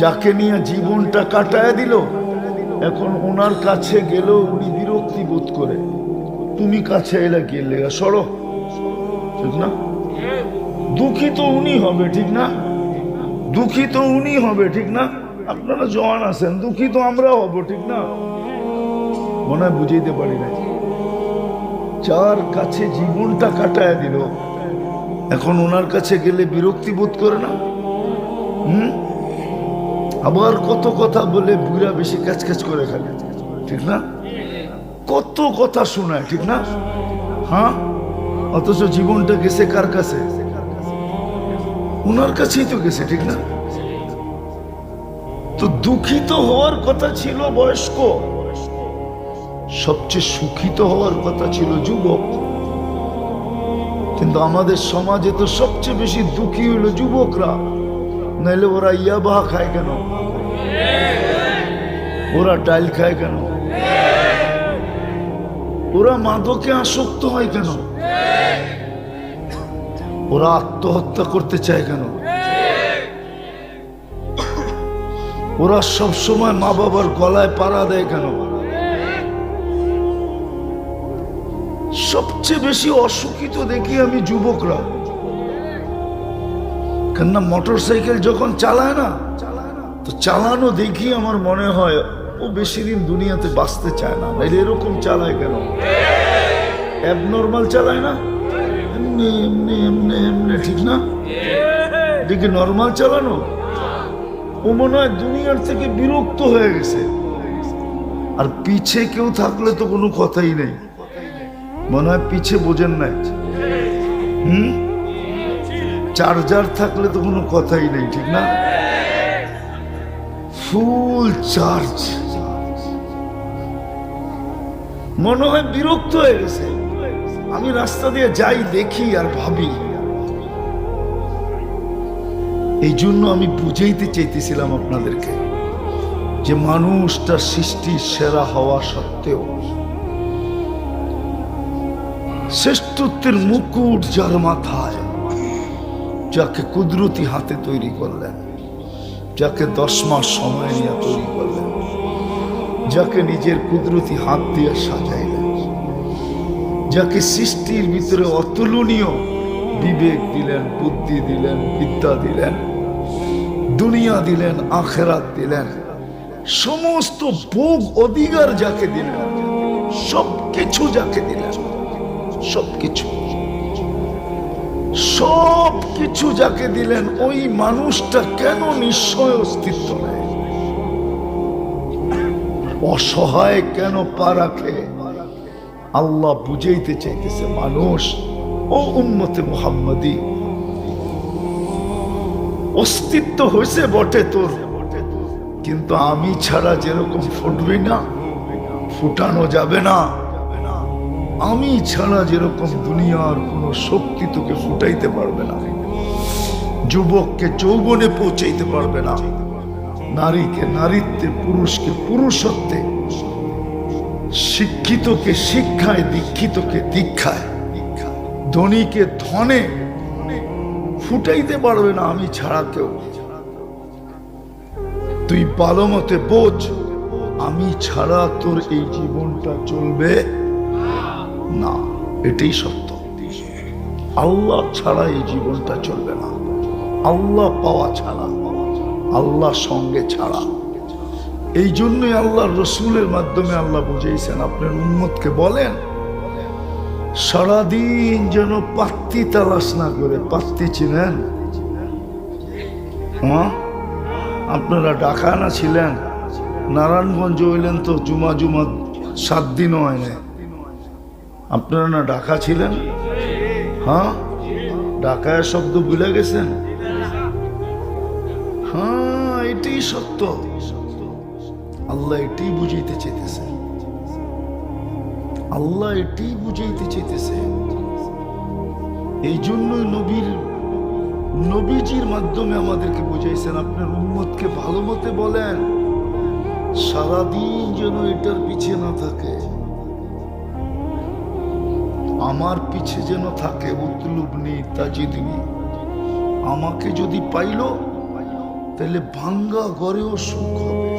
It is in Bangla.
যাকে নিয়ে জীবনটা কাটায় দিল, এখন ওনার কাছে গেলেও উনি বিরক্তি বোধ করে। তুমি কাছে এলে গেলে, সরো। ঠিক না? দুঃখী তো উনি হবে, ঠিক না? দুঃখী তো উনি হবে, ঠিক না? আপনারা জওয়ান আছেন দুঃখিত তো আমরাও হব, ঠিক না? মনে হয় বুঝাইতে পারি না যার কাছে জীবনটা কাটায় দিল, এখন ওনার কাছে গেলে বিরক্তি বোধ করে না? হুম? আবার কত কথা বলে বুড়া বেশি কাজ কাজ করে খালি। ঠিক না? কত কথা শোনায়, ঠিক না? হ্যাঁ? অথচ জীবনটা গেছে কার কাছে? ওনার কাছেই তো গেছে, ঠিক না? তো দুঃখিত হওয়ার কথা ছিল বয়স্ক। সবচেয়ে সুখিত হওয়ার কথা ছিল যুবক। কিন্তু আমাদের সমাজে তো সবচেয়ে বেশি দুঃখী হলো যুবকরা। নাইলে ওরা ইয়াবাহা খায় কেন? ওরা ডাইল খায় কেন? ওরা মাদকে আসক্ত হয় কেন? ওরা আত্মহত্যা করতে চায় কেন? ওরা সব সময় মা বাবার গলায় পাড়া দেয় কেন? সবচেয়ে বেশি অসুখিত দেখি আমি যুবকরা। কেননা মোটর সাইকেল যখন চালায় না, তো চালানো দেখি আমার মনে হয় ও বেশি দিন দুনিয়াতে বাঁচতে চায় না। নাইলে এরকম চালায় কেন? অ্যাবনর্মাল চালায় না? এমনি এমনি এমনি এমনি, ঠিক না? দেখি নর্মাল চালানো? ও মনে হয় দুনিয়ার থেকে বিরক্ত হয়ে গেছে। আর পিছে কেউ থাকলে তো কোনো কথাই নেই। মনে হয় পিছে বোঝেন নাই। হুম? চার্জার থাকলে তো কোনো কথাই নেই, ঠিক না? ফুল চার্জ মনে হয় বিরক্ত হয়ে গেছে। আমি রাস্তা দিয়ে যাই, দেখি আর ভাবি। এই জন্য আমি বুঝাইতে চাইতেছিলাম আপনাদেরকে যে মানুষটা সৃষ্টির সেরা হওয়া সত্ত্বেও শ্রেষ্ঠত্বের মুকুট যার মাথায়। যাকে কুদরতি হাতে তৈরি করলেন, যাকে দশ মাস সময় নিয়ে তৈরি করলেন, যাকে নিজের কুদরতি হাত দিয়ে সাজাইলেন, যাকে সৃষ্টির ভিতরে অতুলনীয় বিবেক দিলেন, বুদ্ধি দিলেন, বিদ্যা দিলেন, দুনিয়া দিলেন, আখেরাত দিলেন, সমস্ত ভোগ অধিকার যাকে দিলেন সব কিছু যাকে দিলেন সব কিছু সব কিছু যাকে দিলেন, ওই মানুষটা কেন নিশ্চয় অস্তিত্ব নেয়? অসহায় কেন পা রাখে? আল্লাহ বুঝাইতে চাইতেছে মানুষ, ও উন্মতে মোহাম্মদী, অস্তিত্ব হয়েছে বটে তোর। কিন্তু আমি ছাড়া যেরকম ফুটবি না, ফুটানো যাবে না। আমি ছাড়া যেরকম দুনিয়ার কোন শক্তি তোকে ফুটাইতে পারবে না। যুবককে যৌবনে পৌঁছাইতে পারবে না। নারীকে, নারীত্বে, পুরুষকে, পুরুষত্বে, শিক্ষিতকে শিক্ষায়, দীক্ষিতকে দীক্ষায়, ধনীকে ধনে ফুটাইতে পারবে না আমি ছাড়া কেউ। তুই ভালো মতে বোঝ, আমি ছাড়া তোর এই জীবনটা চলবে। না, এটাই সত্য। আল্লাহ ছাড়া এই জীবনটা চলবে না। আল্লাহ পাওয়া ছাড়া, আল্লাহ সঙ্গে ছাড়া। এই জন্যই আল্লাহ রসুলের মাধ্যমে আল্লাহ বুঝেছেন আপনার উন্মতকে বলেন, সারাদিন যেন পাত্তি তালাশ না করে, পাত্তি চিনেন। হ্যাঁ? আপনারা ডাকা না ছিলেন? নারায়ণগঞ্জ হইলেন তো জুমা জুমা সাত দিনও হয় না আপনারা না ঢাকা ছিলেন? হ্যাঁ? ঢাকায় শব্দ ভুলে গেছেন? হ্যাঁ এটাই সত্য। আল্লাহ এটাই বুঝাইতে চাইতেছে। আল্লাহ এটাই বুঝাইতে চাইতেছে। এই জন্যই নবীর, নবীজির মাধ্যমে আমাদেরকে বুঝাইছেন, আপনার উম্মতকে ভালো মতে বলেন, সারাদিন যেন এটার পিছিয়ে না থাকে। আমার পিছে যেন থাকে উতলুবনি তাজিদনি আমাকে যদি পাইল তাহলে ভাঙ্গা ঘরেও সুখ হবে।